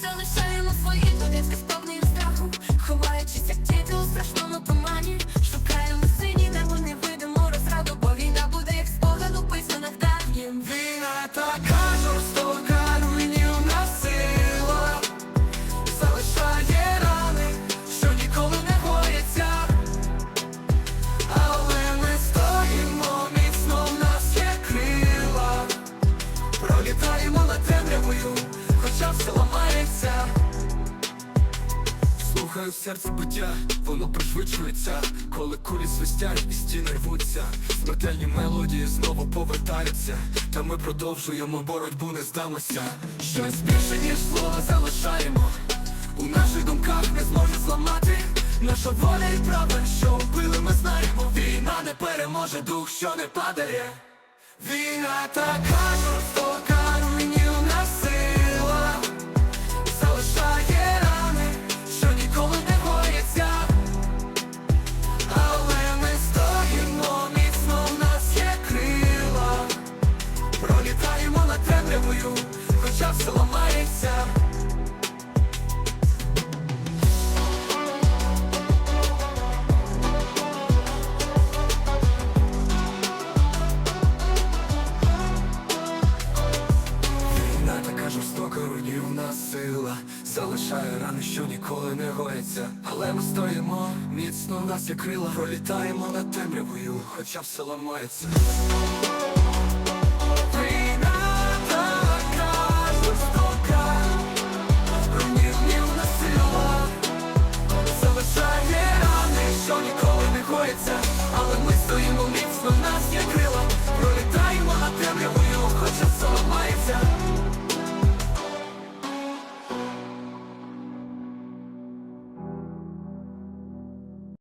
залишаємо свої довідки сповнені страху, ховаючись, як діти у страшному тумані, шукаємо сині небо, не видимо розраду, бо війна буде як спогад у писанах давнім. Війна така жорстока, руйнівна сила. Залишає рани, що ніколи не гояться. Але ми стоїмо міцно, в нас є крила. Пролітаємо над темрявою, хоча все ламається Слухаю серце биття, воно пришвидшується, коли кулі свистять і стіни рвуться, смертельні мелодії знову повертаються, та ми продовжуємо боротьбу, не здамося. Щось більше, ніж слова залишаємо. У наших думках не зможе зламати наша воля і правда, що вбили, ми знаємо. Війна не переможе дух, що не падає. Війна така жорстока, все ламається. Війна така жорстока, руйнівна сила. Залишає рани, що ніколи не гояться. Але ми стоїмо, міцно в нас є крила. Пролітаємо над темрявою, хоча все ламається